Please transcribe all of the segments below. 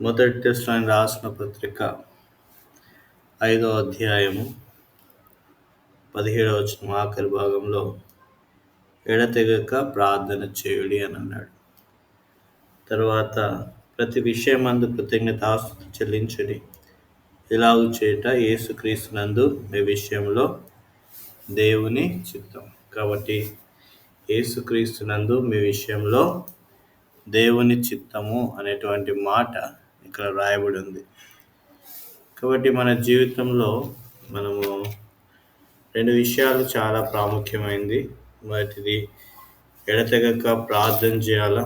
మొదటి టెస్ట్లోని రాసిన పత్రిక ఐదో అధ్యాయము పదిహేడవ వచ్చిన ఆఖరి భాగంలో ఎడతెగక ప్రార్థన చేయుడి అని అన్నాడు. తర్వాత ప్రతి విషయమందు కృతజ్ఞత చెల్లించడి. ఇలాగు చేయట యేసుక్రీస్తునందు మీ విషయంలో దేవుని చిత్తం. కాబట్టి యేసుక్రీస్తునందు మీ విషయంలో దేవుని చిత్తము అనేటువంటి మాట ఇక్కడ రాయబడి ఉంది. కాబట్టి మన జీవితంలో మనము రెండు విషయాలు చాలా ప్రాముఖ్యమైనది మొదటిది ఎడతెగక ప్రార్థన చేయాల?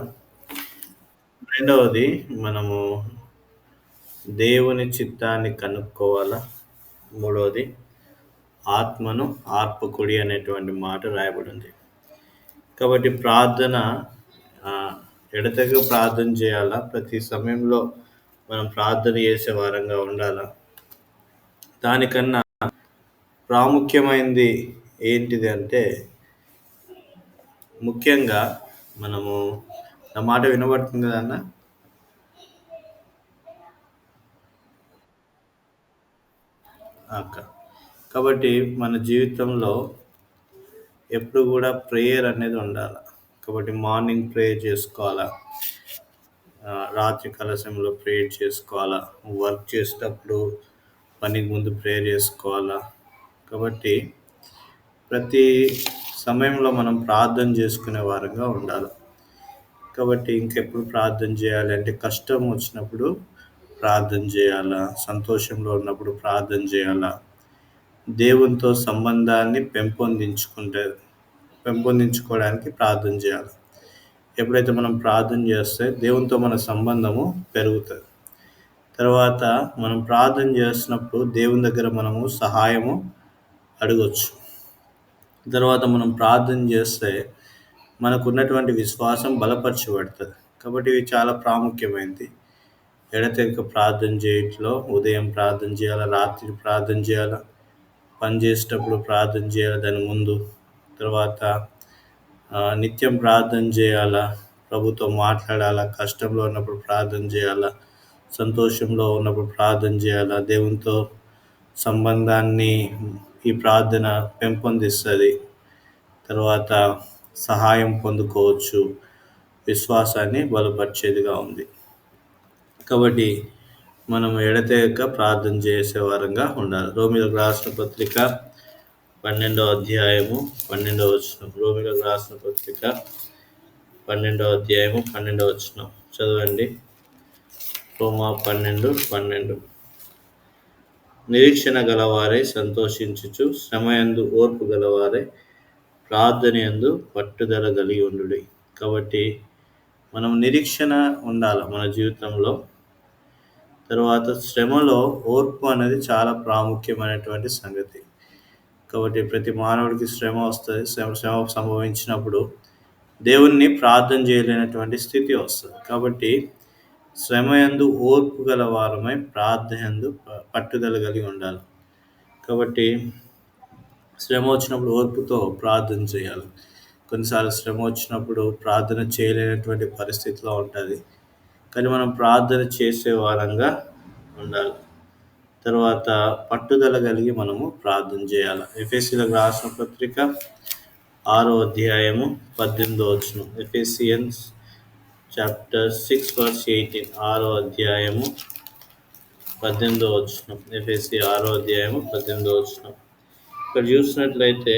రెండవది మనము దేవుని చిత్తాన్ని కనుక్కోవాలా? మూడవది ఆత్మను ఆర్పకుడి అనేటువంటి మాట రాయబడింది కాబట్టి ప్రార్థన ఎడతెగ ప్రార్థన చేయాలా? ప్రతి సమయంలో మనం ప్రార్థన చేసే వారంగా ఉండాలా? దానికన్నా ప్రాముఖ్యమైనది ఏంటిది అంటే ముఖ్యంగా మనము నా మాట వినబడుతుంది కదన్న అక్క. కాబట్టి మన జీవితంలో ఎప్పుడు కూడా ప్రేయర్ అనేది ఉండాలి? కాబట్టి మార్నింగ్ ప్రేయర్ చేసుకోవాలా? రాత్రి కలశంలో ప్రేయర్ చేసుకోవాలా? వర్క్ చేసేటప్పుడు పనికి ముందు ప్రేయర్ చేసుకోవాలా? కాబట్టి ప్రతి సమయంలో మనం ప్రార్థన చేసుకునే వారంగా ఉండాలి. కాబట్టి ఇంకెప్పుడు ప్రార్థన చేయాలి అంటే కష్టం వచ్చినప్పుడు ప్రార్థన చేయాలా? సంతోషంలో ఉన్నప్పుడు ప్రార్థన చేయాలా? దేవునితో సంబంధాన్ని పెంపొందించుకుంటే పెంపొందించుకోవడానికి ప్రార్థన చేయాలి. ఎప్పుడైతే మనం ప్రార్థన చేస్తే దేవునితో మన సంబంధము పెరుగుతుంది. తర్వాత మనం ప్రార్థన చేస్తున్నప్పుడు దేవుని దగ్గర మనము సహాయము అడగచ్చు. తర్వాత మనం ప్రార్థన చేస్తే మనకున్నటువంటి విశ్వాసం బలపరచబడుతుంది. కాబట్టి ఇవి చాలా ప్రాముఖ్యమైనది. ఎడతెగక ప్రార్థన చేయట్లో ఉదయం ప్రార్థన చేయాలి రాత్రి ప్రార్థన చేయాలి పని చేసేటప్పుడు ప్రార్థన చేయాలి దాని ముందు తర్వాత నిత్యం ప్రార్థన చేయాలా? ప్రభుతో మాట్లాడాలా? కష్టంలో ఉన్నప్పుడు ప్రార్థన చేయాలా? సంతోషంలో ఉన్నప్పుడు ప్రార్థన చేయాలా? దేవునితో సంబంధాన్ని ఈ ప్రార్థన పెంపొందిస్తుంది. తర్వాత సహాయం పొందుకోవచ్చు. విశ్వాసాన్ని బలపరిచేదిగా ఉంది. కాబట్టి మనం ఎడతెగక ప్రార్థన చేసే వారంగా ఉండాలి. రోమిలకు రాసిన పత్రిక పన్నెండవ అధ్యాయము పన్నెండవ వచ్చిన రోమిలకు రాసిన పత్రిక పన్నెండవ అధ్యాయము పన్నెండవ వచ్చిన చదవండి. రోమా పన్నెండు పన్నెండు. నిరీక్షణ గలవారే సంతోషించుచు శ్రమయందు ఓర్పు గలవారే ప్రార్థన ఎందు పట్టుదల కలిగి ఉండు కాబట్టి మనం నిరీక్షణ ఉండాలి మన జీవితంలో. తర్వాత శ్రమలో ఓర్పు అనేది చాలా ప్రాముఖ్యమైనటువంటి సంగతి. కాబట్టి ప్రతి మానవుడికి శ్రమ వస్తుంది శ్రమ శ్రమ సంభవించినప్పుడు దేవుణ్ణి ప్రార్థన చేయలేనటువంటి స్థితి వస్తుంది. కాబట్టి శ్రమ ఎందు ఓర్పు గల వారమై ప్రార్థన ఎందు పట్టుదల కలిగి ఉండాలి. కాబట్టి శ్రమ వచ్చినప్పుడు ఓర్పుతో ప్రార్థన చేయాలి. కొన్నిసార్లు శ్రమ వచ్చినప్పుడు ప్రార్థన చేయలేనటువంటి పరిస్థితిలో ఉంటుంది. కానీ మనం ప్రార్థన చేసే వారంగా ఉండాలి. తర్వాత పట్టుదల కలిగి మనము ప్రార్థన చేయాలి. ఎఫ్ఎస్సీలకు రాసిన పత్రిక ఆరో అధ్యాయము పద్దెనిమిదో వచ్చిన ఎఫ్ఎస్సియన్స్ చాప్టర్ సిక్స్ వర్స్ ఎయిటీన్ ఆరో అధ్యాయము పద్దెనిమిదో వచ్చిన ఎఫ్ఎస్సి ఆరో అధ్యాయము పద్దెనిమిదో వచ్చిన ఇక్కడ చూసినట్లయితే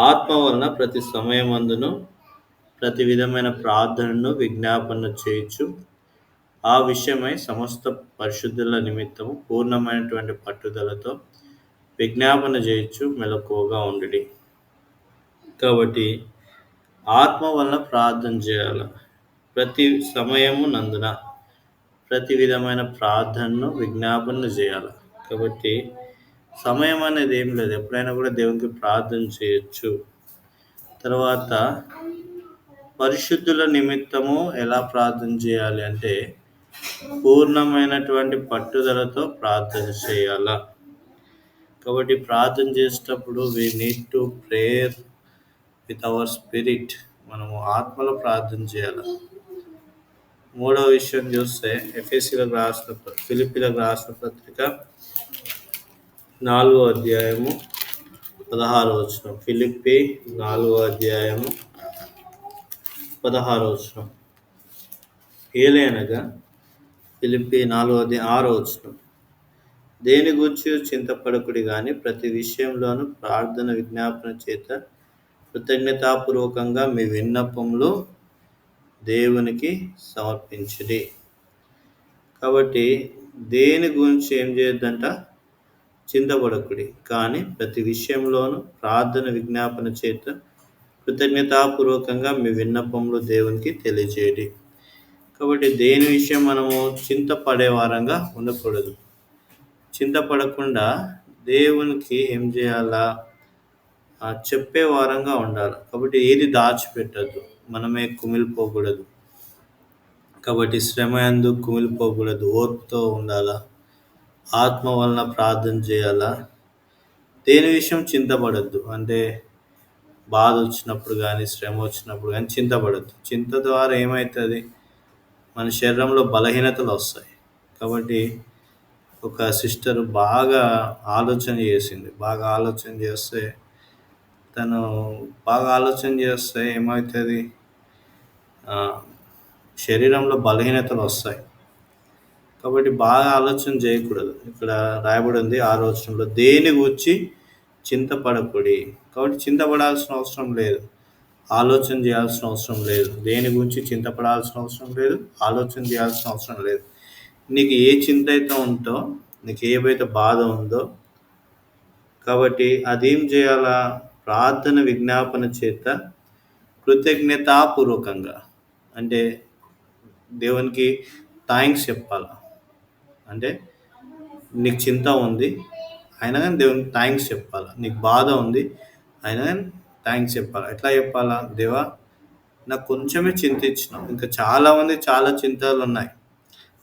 ఆత్మ వలన ప్రతి సమయమందును ప్రతి విధమైన ప్రార్థనను విజ్ఞాపన చేయొచ్చు ఆ విషయమై సమస్త పరిశుద్ధుల నిమిత్తము పూర్ణమైనటువంటి పట్టుదలతో విజ్ఞాపన చేయొచ్చు మెలకువగా ఉండి కాబట్టి ఆత్మ వల్ల ప్రార్థన చేయాలి. ప్రతి సమయము నందున ప్రతి విధమైన ప్రార్థనను విజ్ఞాపన చేయాలి. కాబట్టి సమయం అనేది ఏం లేదు. ఎప్పుడైనా కూడా దేవునికి ప్రార్థన చేయొచ్చు. తర్వాత పరిశుద్ధుల నిమిత్తము ఎలా ప్రార్థన చేయాలి అంటే పూర్ణమైనటువంటి పట్టుదలతో ప్రార్థన చేయాల? కాబట్టి ప్రార్థన చేసేటప్పుడు we need to prayer with our spirit మనము ఆత్మలో ప్రార్థన చేయాలి? మూడవ విషయం చూస్తే ఎఫ్ఎస్సీలకు రాసిన ఫిలిపిలకు రాసిన పత్రిక నాలుగో అధ్యాయము పదహారు వచ్చిన ఫిలిప్పి నాలుగో అధ్యాయము పదహారు వచ్చిన ఏలైనగా పిలిపి నాలుగో ఆరో వచ్చిన దేని గురించి చింతపడకుడి కానీ ప్రతి విషయంలోనూ ప్రార్థన విజ్ఞాపన చేత కృతజ్ఞతాపూర్వకంగా మీ విన్నపంలో దేవునికి సమర్పించుడి. కాబట్టి దేని గురించి ఏం చేయొద్దంట? చింతపడకుడి. కానీ ప్రతి విషయంలోనూ ప్రార్థన విజ్ఞాపన చేత కృతజ్ఞతాపూర్వకంగా మీ విన్నపంలో దేవునికి తెలియజేయడి. కాబట్టి దేని విషయం మనము చింతపడే వారంగా ఉండకూడదు. చింతపడకుండా దేవునికి ఏం చేయాలా? చెప్పే వారంగా ఉండాలి. కాబట్టి ఏది దాచిపెట్టద్దు. మనమే కుమిలిపోకూడదు కాబట్టి శ్రమ ఎందు కుమిలిపోకూడదు ఓర్పుతో ఉండాలా? ఆత్మ వలన ప్రార్థన చేయాలా? దేని విషయం చింతపడద్దు. అంటే బాధ వచ్చినప్పుడు కానీ శ్రమ వచ్చినప్పుడు కానీ చింతపడద్దు. చింత ద్వారా ఏమవుతుంది మన శరీరంలో బలహీనతలు వస్తాయి. కాబట్టి ఒక సిస్టర్ బాగా ఆలోచన చేసింది. బాగా ఆలోచన చేస్తే తను బాగా ఆలోచన చేస్తే ఏమవుతుంది? శరీరంలో బలహీనతలు వస్తాయి. కాబట్టి బాగా ఆలోచన చేయకూడదు. ఇక్కడ రాయబడి ఉంది ఆలోచనలో దేని గురించి చింతపడకూడి. కాబట్టి చింతపడాల్సిన అవసరం లేదు. ఆలోచన చేయాల్సిన అవసరం లేదు. దేని గురించి చింతపడాల్సిన అవసరం లేదు ఆలోచన చేయాల్సిన అవసరం లేదు. నీకు ఏ చింత అయితే ఉందో నీకు ఏవైతే బాధ ఉందో కాబట్టి అదేం చేయాలా? ప్రార్థన విజ్ఞాపన చేత కృతజ్ఞతాపూర్వకంగా అంటే దేవునికి థ్యాంక్స్ చెప్పాల? అంటే నీకు చింత ఉంది అయినా కానీ దేవునికి థ్యాంక్స్ చెప్పాలి? నీకు బాధ ఉంది అయినా కానీ థ్యాంక్స్ చెప్పాలి? ఎట్లా చెప్పాలా? దేవా నాకు కొంచెమే చింతించినావు. ఇంకా చాలామంది చాలా చింతలు ఉన్నాయి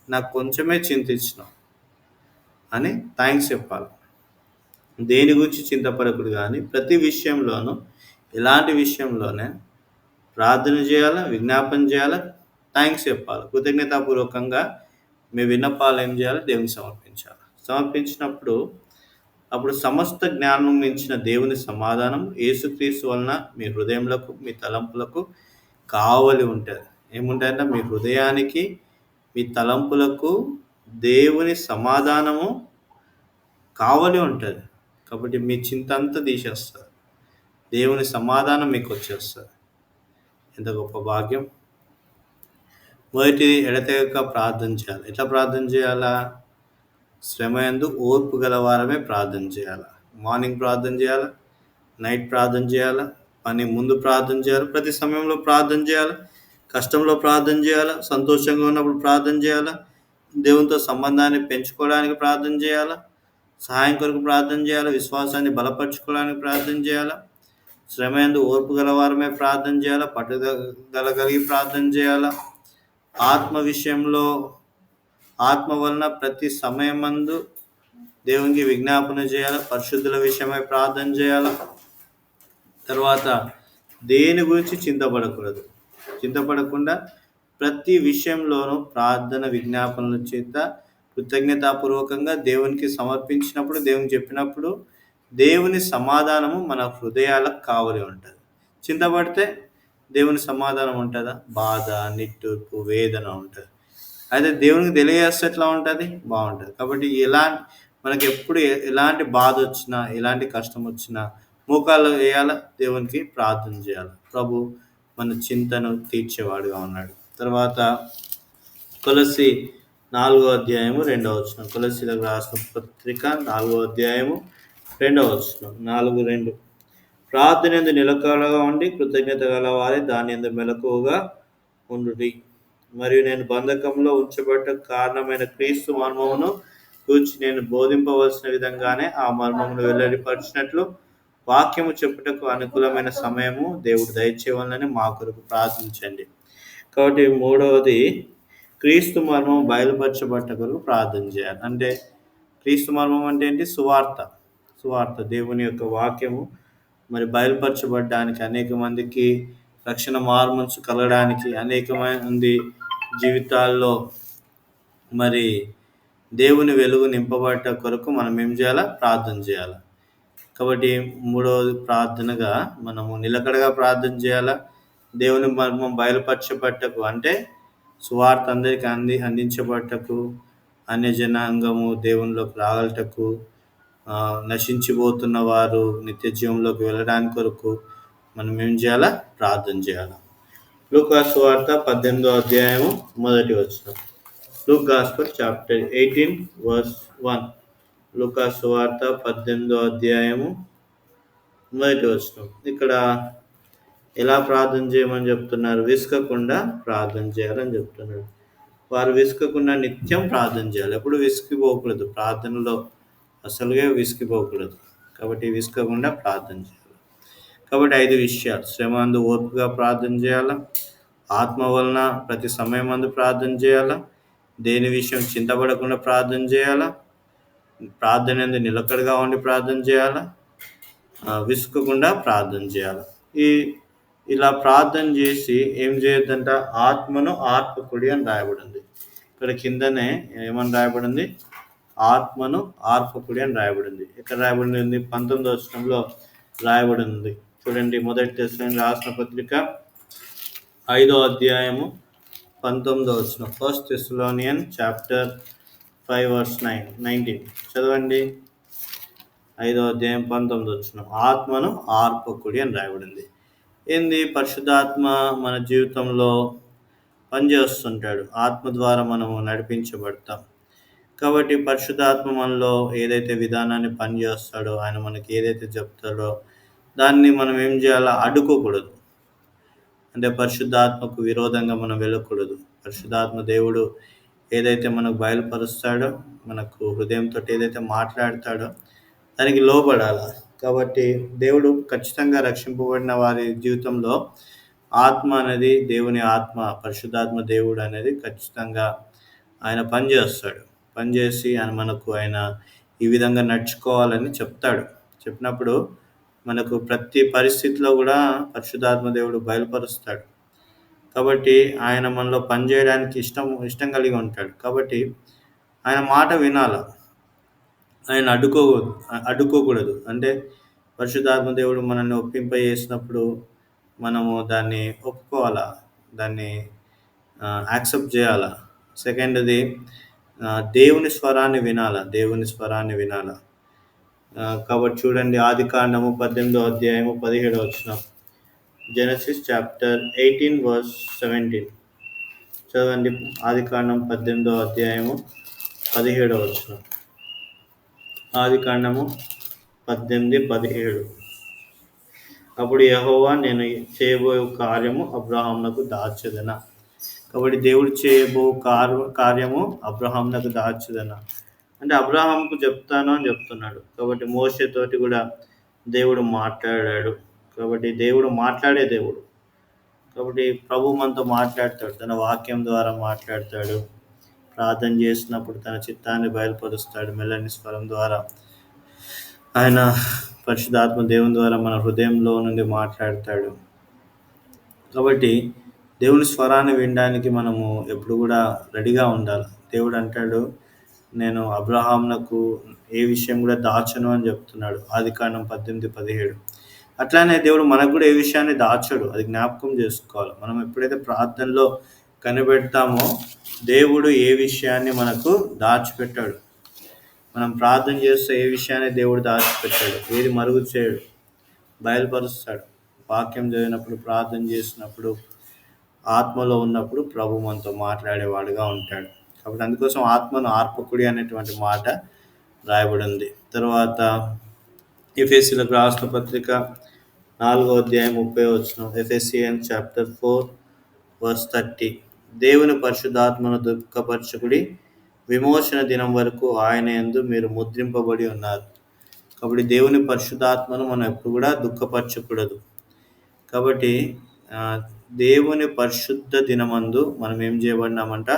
నాకు కొంచెమే చింతించినావు అని థ్యాంక్స్ చెప్పాలి? దేని గురించి చింతపడకూడదు కానీ ప్రతి విషయంలోనూ ఎలాంటి విషయంలోనే ప్రార్థన చేయాలా విజ్ఞాపన చేయాలా? థ్యాంక్స్ చెప్పాలి? కృతజ్ఞతాపూర్వకంగా మీ విన్నపాలు ఏం చేయాలి? దేవునికి సమర్పించాలి? సమర్పించినప్పుడు అప్పుడు సమస్త జ్ఞానం మించిన దేవుని సమాధానం ఏసుక్రీస్తు వలన మీ హృదయములకు మీ తలంపులకు కావలి ఉంటుంది. ఏముంటాయంటే మీ హృదయానికి మీ తలంపులకు దేవుని సమాధానము కావలి ఉంటుంది. కాబట్టి మీ చింత అంతా తీసేస్తారు. దేవుని సమాధానం మీకు వచ్చేస్తుంది. ఎంత గొప్ప భాగ్యం. మొదటి ఎడతెగక ప్రార్థన చేయాలి ఎట్లా ప్రార్థన చేయాలా? శ్రమ ఎందు ఓర్పు గలవారమే ప్రార్థన చేయాలి మార్నింగ్ ప్రార్థన చేయాలి నైట్ ప్రార్థన చేయాలి పని ముందు ప్రార్థన చేయాలి ప్రతి సమయంలో ప్రార్థన చేయాలి కష్టంలో ప్రార్థన చేయాలి సంతోషంగా ఉన్నప్పుడు ప్రార్థన చేయాలి దేవునితో సంబంధాన్ని పెంచుకోవడానికి ప్రార్థన చేయాలి సహాయం కొరకు ప్రార్థన చేయాలి విశ్వాసాన్ని బలపరచుకోవడానికి ప్రార్థన చేయాలి శ్రమ ఎందు ఓర్పు గలవారమే ప్రార్థన చేయాలి పట్టుదల కలిగి ప్రార్థన చేయాలా ఆత్మ విషయంలో ఆత్మ వలన ప్రతి సమయమందు దేవునికి విజ్ఞాపన చేయాలి పరిశుద్ధుల విషయమై ప్రార్థన చేయాలి. తర్వాత దేని గురించి చింతపడకూడదు? చింతపడకుండా ప్రతి విషయంలోనూ ప్రార్థన విజ్ఞాపనల చేత కృతజ్ఞతాపూర్వకంగా దేవునికి సమర్పించినప్పుడు దేవునికి చెప్పినప్పుడు దేవుని సమాధానము మన హృదయాలకు కావలి ఉంటుంది. చింతపడితే దేవుని సమాధానం ఉంటుందా? బాధ నిట్టూర్పు వేదన ఉంటుంది. అయితే దేవునికి తెలియజేస్తే ఎట్లా ఉంటుంది? బాగుంటుంది. కాబట్టి ఎలా మనకి ఎప్పుడు ఎలాంటి బాధ వచ్చినా ఎలాంటి కష్టం వచ్చినా మోకాళ్ళు వేయాల? దేవునికి ప్రార్థన చేయాలి? ప్రభు మన చింతను తీర్చేవాడుగా ఉన్నాడు. తర్వాత తులసి నాలుగో అధ్యాయము రెండవ వచ్చిన తులసిలకు రాసిన పత్రిక నాలుగో అధ్యాయము రెండవ వచ్చిన నాలుగు రెండు. ప్రార్థన ఎందు నిలకడగా ఉండి కృతజ్ఞత గల వారి దాని ఎందు మెలకువగా ఉండు మరియు నేను బంధకంలో ఉంచబడ్డ కారణమైన క్రీస్తు మర్మమును కూర్చి నేను బోధింపవలసిన విధంగానే ఆ మర్మమును వెల్లడిపరిచినట్లు వాక్యము చెప్పుటకు అనుకూలమైన సమయము దేవుడు దయచేయాలని మా కొరకు ప్రార్థించండి. కాబట్టి మూడవది క్రీస్తు మర్మం బయలుపరచబట్ట కొరకు ప్రార్థన చేయాలి. అంటే క్రీస్తు మర్మం అంటే ఏంటి? సువార్త. సువార్త దేవుని యొక్క వాక్యము. మరి బయలుపరచబడ్డానికి అనేక మందికి రక్షణ మార్మన్స్ కలగడానికి అనేక మంది జీవితాల్లో మరి దేవుని వెలుగు నింపబడ్డ కొరకు మనం ఏం చేయాలా? ప్రార్థన చేయాలి? కాబట్టి మూడవది ప్రార్థనగా మనము నిలకడగా ప్రార్థన చేయాలా? దేవుని మర్మం బయలుపరచబట్టకు అంటే సువార్త అందరికి అంది అందించబట్టకు అన్య జనాంగము దేవునిలోకి రాగలటకు నశించిపోతున్న వారు నిత్య జీవంలోకి వెళ్ళడానికి కొరకు మనం ఏం చేయాలా? ప్రార్థన చేయాలా? లూకాస్ వార్త పద్దెనిమిదో అధ్యాయము మొదటి వచ్చిన Luke gospel chapter eighteen verse one లూకాస్ వార్త పద్దెనిమిదో అధ్యాయము మొదటి వచ్చిన ఇక్కడ ఎలా ప్రార్థన చేయమని చెప్తున్నారు? విసుకకుండా ప్రార్థన చేయాలని చెప్తున్నారు. వారు విసుకకుండా నిత్యం ప్రార్థన చేయాలి. ఎప్పుడు విసిగిపోకూడదు. ప్రార్థనలో అసలుగా విసిగిపోకూడదు. కాబట్టి విసుకకుండా ప్రార్థన చేయాలి. కాబట్టి ఐదు విషయాలు. శ్రమ అందు ఓర్పుగా ప్రార్థన చేయాలా? ఆత్మ వలన ప్రతి సమయం అందు ప్రార్థన చేయాలా? దేని విషయం చింతపడకుండా ప్రార్థన చేయాలా? ప్రార్థన ఎందు నిలకడగా ఉండి ప్రార్థన చేయాలా? విసుకకుండా ప్రార్థన చేయాలి? ఈ ఇలా ప్రార్థన చేసి ఏం చేయొద్దంట? ఆత్మను ఆర్పకుడి అని రాయబడింది. ఇక్కడ కిందనే ఏమని రాయబడింది? ఆత్మను ఆర్పకుడి అని రాయబడింది. ఇక్కడ రాయబడింది? పంతొమ్మిది వచనంలో రాయబడింది. చూడండి మొదటి దశలో రాసిన పత్రిక ఐదో అధ్యాయము పంతొమ్మిదో వచ్చిన first Thessalonian chapter five verse nine nineteen చదవండి. ఐదో అధ్యాయం పంతొమ్మిది వచ్చిన ఆత్మను ఆర్పకుడి అని రాయబడింది. ఏంది? పరిశుద్ధాత్మ మన జీవితంలో పనిచేస్తుంటాడు. ఆత్మ ద్వారా మనము నడిపించబడతాం. కాబట్టి పరిశుద్ధాత్మ మనలో ఏదైతే విధానాన్ని పనిచేస్తాడో ఆయన మనకి ఏదైతే చెప్తాడో దాన్ని మనం ఏం చేయాలో? అడ్డుకోకూడదు. అంటే పరిశుద్ధాత్మకు విరోధంగా మనం వెళ్ళకూడదు. పరిశుద్ధాత్మ దేవుడు ఏదైతే మనకు బయలుపరుస్తాడో మనకు హృదయంతో ఏదైతే మాట్లాడతాడో దానికి లోబడాల? కాబట్టి దేవుడు ఖచ్చితంగా రక్షింపబడిన వారి జీవితంలో ఆత్మ అనేది దేవుని ఆత్మ పరిశుద్ధాత్మ దేవుడు అనేది ఖచ్చితంగా ఆయన పనిచేస్తాడు పనిచేసి ఆయన మనకు ఆయన ఈ విధంగా నడుచుకోవాలని చెప్తాడు. చెప్పినప్పుడు మనకు ప్రతి పరిస్థితిలో కూడా పరిశుధాత్మ దేవుడు బయలుపరుస్తాడు. కాబట్టి ఆయన మనలో పనిచేయడానికి ఇష్టం ఇష్టం కలిగి ఉంటాడు. కాబట్టి ఆయన మాట వినాల. ఆయన అడ్డుకో అడ్డుకోకూడదు. అంటే పరిశుధాత్మ దేవుడు మనల్ని ఒప్పింప చేసినప్పుడు మనము దాన్ని ఒప్పుకోవాలా? దాన్ని యాక్సెప్ట్ చేయాలా? సెకండ్ది దేవుని స్వరాన్ని వినాలా? దేవుని స్వరాన్ని వినాలా? కాబట్టి చూడండి ఆది కాండము పద్దెనిమిదో అధ్యాయము పదిహేడో వచ్చిన Genesis chapter eighteen verse seventeen చదవండి ఆది కాండం పద్దెనిమిదో అధ్యాయము పదిహేడో వచ్చిన ఆది కాండము పద్దెనిమిది పదిహేడు. అప్పుడు యహోవా నేను చేయబోయే కార్యము అబ్రహాంలకు దాచదన. కాబట్టి దేవుడు చేయబో కార్ కార్యము అబ్రహాంలకు దాచదన. అంటే అబ్రహాంకు చెప్తాను అని చెప్తున్నాడు. కాబట్టి మోసతోటి కూడా దేవుడు మాట్లాడాడు. కాబట్టి దేవుడు మాట్లాడే దేవుడు. కాబట్టి ప్రభు మనతో మాట్లాడతాడు. తన వాక్యం ద్వారా మాట్లాడతాడు. ప్రార్థన చేసినప్పుడు తన చిత్తాన్ని బయలుపరుస్తాడు. మెల్లని స్వరం ద్వారా ఆయన పరిశుధాత్మ దేవుని ద్వారా మన హృదయంలో నుండి మాట్లాడతాడు. కాబట్టి దేవుని స్వరాన్ని వినడానికి మనము ఎప్పుడు కూడా రెడీగా ఉండాలి. దేవుడు అంటాడు నేను అబ్రహాంనకు ఏ విషయం కూడా దాచను అని చెప్తున్నాడు. ఆది కాండం పద్దెనిమిది పదిహేడు. అట్లానే దేవుడు మనకు కూడా ఏ విషయాన్ని దాచడు. అది జ్ఞాపకం చేసుకోవాలి. మనం ఎప్పుడైతే ప్రార్థనలో కనిపెడతామో దేవుడు ఏ విషయాన్ని మనకు దాచిపెట్టాడు? మనం ప్రార్థన చేస్తే ఏ విషయాన్ని దేవుడు దాచిపెట్టాడు? ఏది మరుగు చేయడు? బయలుపరుస్తాడు. వాక్యం చదివినప్పుడు ప్రార్థన చేసినప్పుడు ఆత్మలో ఉన్నప్పుడు ప్రభు మనతో మాట్లాడేవాడుగా ఉంటాడు. కాబట్టి అందుకోసం ఆత్మను ఆర్పకుడి అనేటువంటి మాట రాయబడింది. తర్వాత ఎఫ్ఎస్సీలకు రాష్ట్ర పత్రిక నాలుగో అధ్యాయం ముప్పై వచ్చిన Ephesians chapter four verse thirty దేవుని పరిశుద్ధాత్మను దుఃఖపరచుకుడి విమోచన దినం వరకు ఆయన యందు మీరు ముద్రింపబడి ఉన్నారు. కాబట్టి దేవుని పరిశుద్ధాత్మను మనం ఎప్పుడు కూడా దుఃఖపరచకూడదు. కాబట్టి దేవుని పరిశుద్ధ దినమందు మనం ఏం చేయబడినామంట?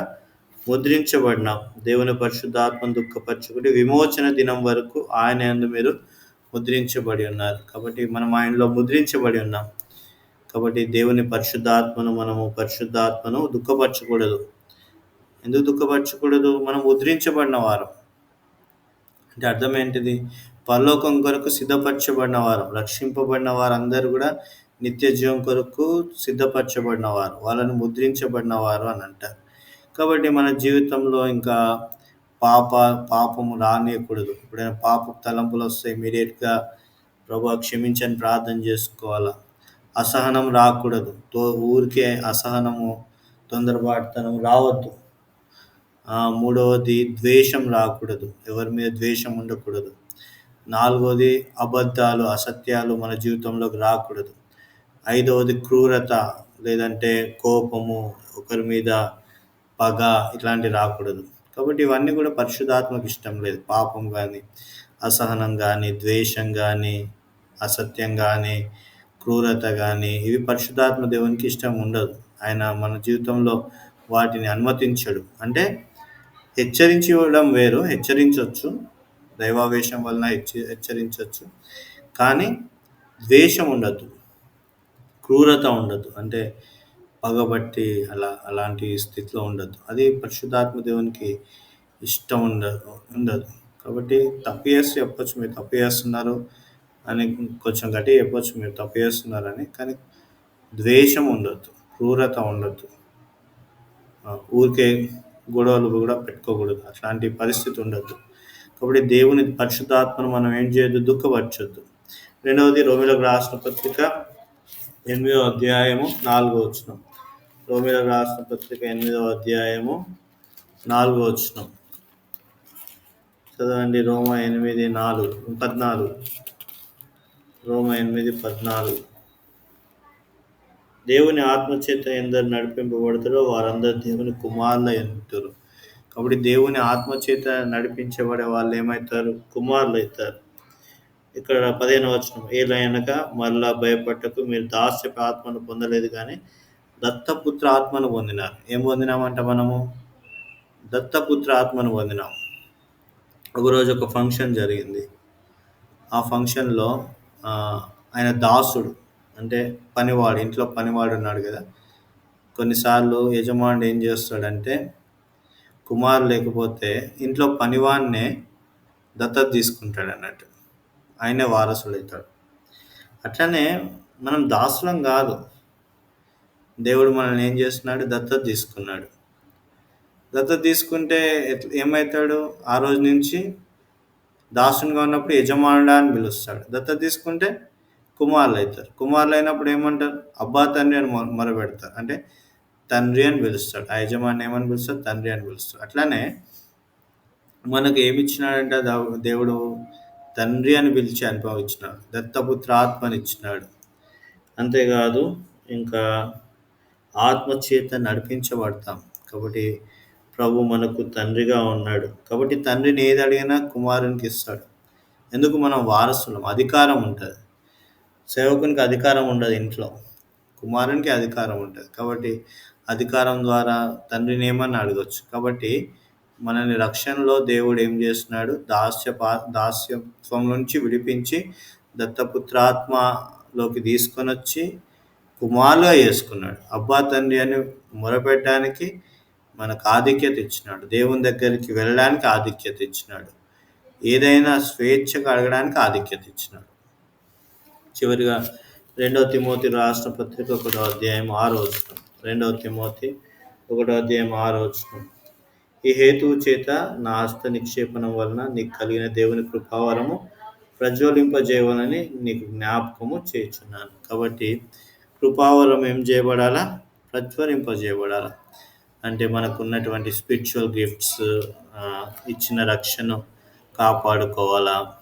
ముద్రించబడినాం దేవుని పరిశుద్ధాత్మను దుఃఖపరచుకుని విమోచన దినం వరకు ఆయన ఎందు మీరు ముద్రించబడి ఉన్నారు. కాబట్టి మనం ఆయనలో ముద్రించబడి ఉన్నాం. కాబట్టి దేవుని పరిశుద్ధాత్మను మనము పరిశుద్ధాత్మను దుఃఖపరచకూడదు. ఎందుకు దుఃఖపరచకూడదు? మనం ముద్రించబడిన వారం. అంటే అర్థం ఏంటిది? పరలోకం కొరకు సిద్ధపరచబడిన వారం రక్షింపబడిన వారందరూ కూడా నిత్య జీవం కొరకు సిద్ధపరచబడిన వారు. వాళ్ళని ముద్రించబడిన వారు అని అంటారు. కాబట్టి మన జీవితంలో ఇంకా పాప పాపము రానియకూడదు. ఎప్పుడైనా పాప తలంపులు వస్తే ఇమీడియట్గా ప్రభు క్షమించని ప్రార్థన చేసుకోవాలా? అసహనం రాకూడదు. తో ఊరికే అసహనము తొందరపాటుతనం రావద్దు. మూడవది ద్వేషం రాకూడదు. ఎవరి మీద ద్వేషం ఉండకూడదు. నాలుగవది అబద్ధాలు అసత్యాలు మన జీవితంలోకి రాకూడదు. ఐదవది క్రూరత లేదంటే కోపము ఒకరి మీద పగ ఇట్లాంటివి రాకూడదు. కాబట్టి ఇవన్నీ కూడా పరిశుధాత్మకు ఇష్టం లేదు. పాపం కానీ అసహనం కానీ ద్వేషం కానీ అసత్యం కానీ క్రూరత కానీ ఇవి పరిశుధాత్మ దేవునికి ఇష్టం ఉండదు. ఆయన మన జీవితంలో వాటిని అనుమతించడు. అంటే హెచ్చరించడం వేరు హెచ్చరించవచ్చు దైవావేశం వలన హెచ్చ హెచ్చరించవచ్చు కానీ ద్వేషం ఉండదు. క్రూరత ఉండదు. అంటే పగబట్టి అలా అలాంటి స్థితిలో ఉండదు అది పరిశుద్ధాత్మ దేవునికి ఇష్టం ఉండదు ఉండదు. కాబట్టి తప్పు చేస్తే చెప్పొచ్చు మీరు తప్పు చేస్తున్నారు అని కొంచెం గట్టిగా చెప్పొచ్చు మీరు తప్పు చేస్తున్నారని. కానీ ద్వేషం ఉండొద్దు క్రూరత ఉండొద్దు. ఊరికే గొడవలు కూడా పెట్టుకోకూడదు అట్లాంటి పరిస్థితి ఉండొద్దు. కాబట్టి దేవుని పరిశుద్ధాత్మను మనం ఏం చేయొద్దు? దుఃఖపరచొద్దు. రెండవది రోమిలకు రాసిన పత్రిక ఎనిమిదో అధ్యాయము నాలుగో వచ్చిన రోమిలకు రాసిన పత్రిక ఎనిమిదవ అధ్యాయము నాలుగో వచ్చిన చదవండి రోమ ఎనిమిది నాలుగు పద్నాలుగు. రోమ ఎనిమిది పద్నాలుగు. దేవుని ఆత్మచేత ఎందరు నడిపింపబడతారో వారందరూ దేవుని కుమారులు ఎంటారు కాబట్టి దేవుని ఆత్మచేత నడిపించబడే వాళ్ళు ఏమవుతారు కుమారులు అవుతారు. ఇక్కడ పదిహేను వచనం. ఏలైనక మరలా భయపట్టకు మీరు దాస్య ఆత్మను పొందలేదు కానీ దత్తపుత్ర ఆత్మను పొందినారు. ఏం పొందినామంట మనము? దత్తపుత్ర ఆత్మను పొందినాం. ఒకరోజు ఒక ఫంక్షన్ జరిగింది. ఆ ఫంక్షన్లో ఆయన దాసుడు అంటే పనివాడు ఇంట్లో పనివాడు ఉన్నాడు కదా. కొన్నిసార్లు యజమానుడు ఏం చేస్తాడంటే కుమారు లేకపోతే ఇంట్లో పనివాడినే దత్తత తీసుకుంటాడు అన్నట్టు. ఆయనే వారసుడు అవుతాడు అట్లనే మనం దాసులం కాదు. దేవుడు మనల్ని ఏం చేస్తున్నాడు? దత్తత తీసుకున్నాడు. దత్తత తీసుకుంటే ఏమవుతాడు ఆ రోజు నుంచి దాసునిగా ఉన్నప్పుడు యజమానుడా అని పిలుస్తాడు. దత్తత తీసుకుంటే కుమారులు అవుతారు. కుమారులు అయినప్పుడు ఏమంటారు? అబ్బా తండ్రి అని మొరబెడతారు. మొరపెడతారు అంటే తండ్రి అని పిలుస్తాడు. ఆ యజమాని ఏమని పిలుస్తాడు? తండ్రి అని పిలుస్తాడు. అట్లానే మనకు ఏమిచ్చినాడంటే దేవుడు? తండ్రి అని పిలిచి అనుభవించినాడు దత్తపుత్ర ఆత్మని ఇచ్చినాడు. అంతేకాదు ఇంకా ఆత్మచేత నడిపించబడతాం. కాబట్టి ప్రభు మనకు తండ్రిగా ఉన్నాడు. కాబట్టి తండ్రిని ఏది అడిగినా కుమారునికి ఇస్తాడు. ఎందుకు మనం వారసులం? అధికారం ఉంటుంది. సేవకునికి అధికారం ఉండదు ఇంట్లో. కుమారునికి అధికారం ఉంటుంది. కాబట్టి అధికారం ద్వారా తండ్రిని ఏమని అడగచ్చు. కాబట్టి మనని రక్షణలో దేవుడు ఏం చేస్తున్నాడు? దాస్య పా దాస్యత్వం నుంచి విడిపించి దత్తపుత్రాత్మలోకి తీసుకొని వచ్చి కుమారుగా చేసుకున్నాడు. అబ్బా తండ్రి అని మొరపెట్టడానికి మనకు ఆధిక్యత ఇచ్చినాడు. దేవుని దగ్గరికి వెళ్ళడానికి ఆధిక్యత ఇచ్చినాడు. ఏదైనా స్వేచ్ఛగా అడగడానికి ఆధిక్యత ఇచ్చినాడు. చివరిగా రెండవ తిమోతి రాష్ట్ర పత్రిక ఒకటో అధ్యాయం ఆరో వచ్చిన రెండవ తిమోతి ఒకటో అధ్యాయం ఆరో వచ్చిన ఈ హేతువు చేత నా హస్త నిక్షేపణం వలన నీకు కలిగిన దేవుని కృపావరము ప్రజ్వలింపజేయవలని నీకు జ్ఞాపకము చేస్తున్నాను కాబట్టి కృపావరం ఏం చేయబడాలా? ప్రజ్వరింపజేయబడాలా అంటే మనకు ఉన్నటువంటి స్పిరిచువల్ గిఫ్ట్స్ ఇచ్చిన రక్షణ కాపాడుకోవాలా?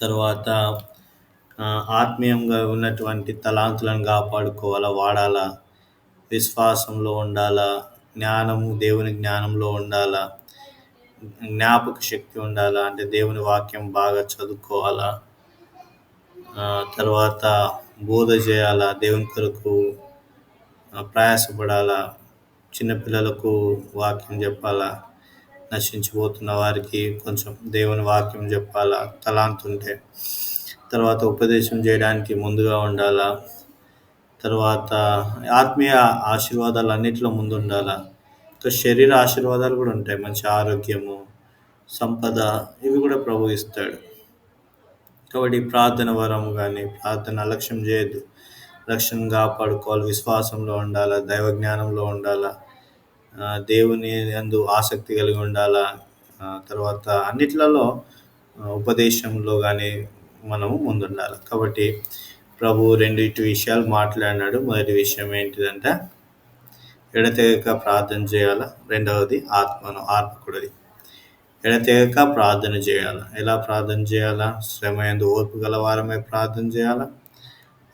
తర్వాత ఆత్మీయంగా ఉన్నటువంటి తలాంతులను కాపాడుకోవాలా? వాడాలా? విశ్వాసంలో ఉండాలా? జ్ఞానము దేవుని జ్ఞానంలో ఉండాలా? జ్ఞాపక శక్తి ఉండాలా? అంటే దేవుని వాక్యం బాగా చదువుకోవాలా? తర్వాత బోధ చేయాలా దేవుని కొరకు ప్రయాసపడాలా చిన్నపిల్లలకు వాక్యం చెప్పాలా నశించిపోతున్న వారికి కొంచెం దేవుని వాక్యం చెప్పాలా తలాంత్ ఉంటే తర్వాత ఉపదేశం చేయడానికి ముందుగా ఉండాలా తర్వాత ఆత్మీయ ఆశీర్వాదాలు అన్నిటిలో ముందు ఉండాలా ఇంకా శరీర ఆశీర్వాదాలు కూడా ఉంటాయి మంచి ఆరోగ్యము సంపద ఇవి కూడా ప్రభు ఇస్తాడు. కాబట్టి ప్రార్థన వరం కానీ ప్రార్థన అలక్ష్యం చేయొద్దు. రక్షణ కాపాడుకోవాలి విశ్వాసంలో ఉండాలా దైవ జ్ఞానంలో ఉండాలా దేవుని అందు ఆసక్తి కలిగి ఉండాలా తర్వాత అన్నిట్లలో ఉపదేశంలో కానీ మనము ముందుండాలి. కాబట్టి ప్రభు రెండింటి విషయాలు మాట్లాడినాడు. మొదటి విషయం ఏంటిదంటే ఎడతెగక ప్రార్థన చేయాలా? రెండవది ఆత్మను ఆత్మకుడది ఎడతెగక ప్రార్థన చేయాలా. ఎలా ప్రార్థన చేయాలా? శ్రమ ఎందు ఓర్పు గలవారమే ప్రార్థన చేయాలా?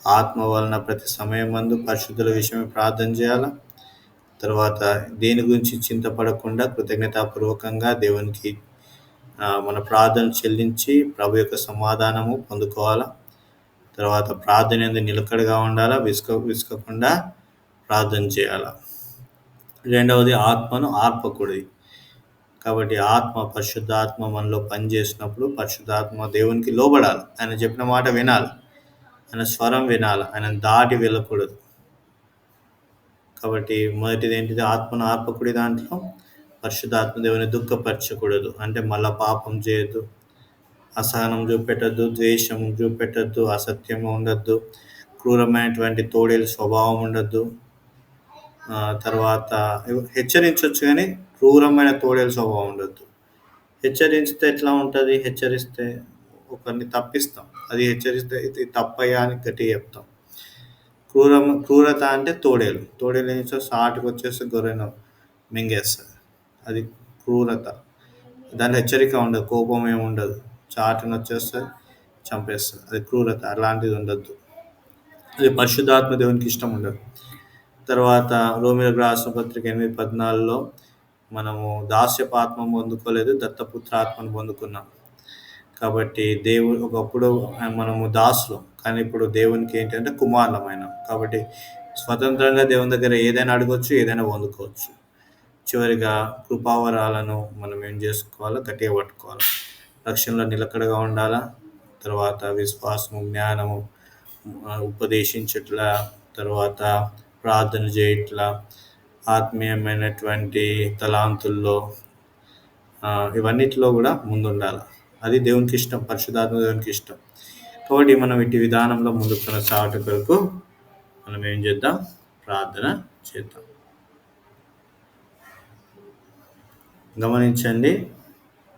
ఆత్మ వలన ప్రతి సమయం మందు పరిశుద్ధుల విషయమే ప్రార్థన చేయాలా? తర్వాత దేని గురించి చింతపడకుండా కృతజ్ఞతాపూర్వకంగా దేవునికి మన ప్రార్థన చెల్లించి ప్రభు యొక్క సమాధానము పొందుకోవాలా. తర్వాత ప్రార్థన ఎందు నిలకడగా ఉండాలా విసుక విసుకకుండా ప్రార్థన చేయాలా. రెండవది ఆత్మను ఆర్పకూడదు. కాబట్టి ఆత్మ పరిశుద్ధాత్మ మనలో పనిచేసినప్పుడు పరిశుద్ధాత్మ దేవునికి లోబడాలి. ఆయన చెప్పిన మాట వినాలి. ఆయన స్వరం వినాలి. ఆయన దాటి వెళ్ళకూడదు. కాబట్టి మొదటిది ఏంటిది? ఆత్మను ఆర్పకుడి దాంట్లో. పరిశుద్ధాత్మ దేవుని దుఃఖపరచకూడదు. అంటే మళ్ళా పాపం చేయొద్దు. అసహనం చూపెట్టద్దు. ద్వేషం చూపెట్టద్దు. అసత్యం ఉండద్దు. క్రూరమైనటువంటి తోడేలు స్వభావం ఉండద్దు. తర్వాత హెచ్చరించవచ్చు కానీ క్రూరమైన తోడేలు స్వభావం ఉండొద్దు. హెచ్చరిస్తే ఎట్లా ఉంటుంది? హెచ్చరిస్తే ఒకరిని తప్పిస్తాం. అది హెచ్చరిస్తే ఇది తప్పయ్యా అని గట్టిగా చెప్తాం. క్రూర క్రూరత అంటే తోడేలు. తోడేలు ఏం చేస్తే సాటుకు వచ్చేస్తే గొర్రెను మింగేస్తుంది అది క్రూరత. దాని హెచ్చరిక ఉండదు కోపం ఏమి ఉండదు. చాటును వచ్చేస్తే చంపేస్తుంది అది క్రూరత. అలాంటిది ఉండద్దు. అది పరిశుద్ధాత్మ దేవునికి ఇష్టం ఉండదు. తర్వాత రోమిల రాసిన పత్రిక ఎనిమిది పద్నాలుగులో మనము దాస్యపాత్మ పొందుకోలేదు దత్తపుత్రాత్మను పొందుకున్నాం. కాబట్టి దేవుడు ఒకప్పుడు మనము దాసులు కానీ ఇప్పుడు దేవునికి ఏంటంటే కుమారులమైన. కాబట్టి స్వతంత్రంగా దేవుని దగ్గర ఏదైనా అడగొచ్చు ఏదైనా పొందుకోవచ్చు. చివరిగా కృపావరాలను మనం ఏం చేసుకోవాలో? గట్టిగా పట్టుకోవాలి? రక్షణలో నిలకడగా ఉండాలా? తర్వాత విశ్వాసము జ్ఞానము ఉపదేశించట్లా తర్వాత ప్రార్థన చేయట్లా ఆత్మీయమైనటువంటి తలాంతుల్లో ఇవన్నిటిలో కూడా ముందుండాలి. అది దేవునికి ఇష్టం పరిశుధాత్మ దేవునికి ఇష్టం. కాబట్టి మనం ఇటు విధానంలో ముందుకు కొనసాగటం కొరకు మనం ఏం చేద్దాం? ప్రార్థన చేద్దాం. గమనించండి.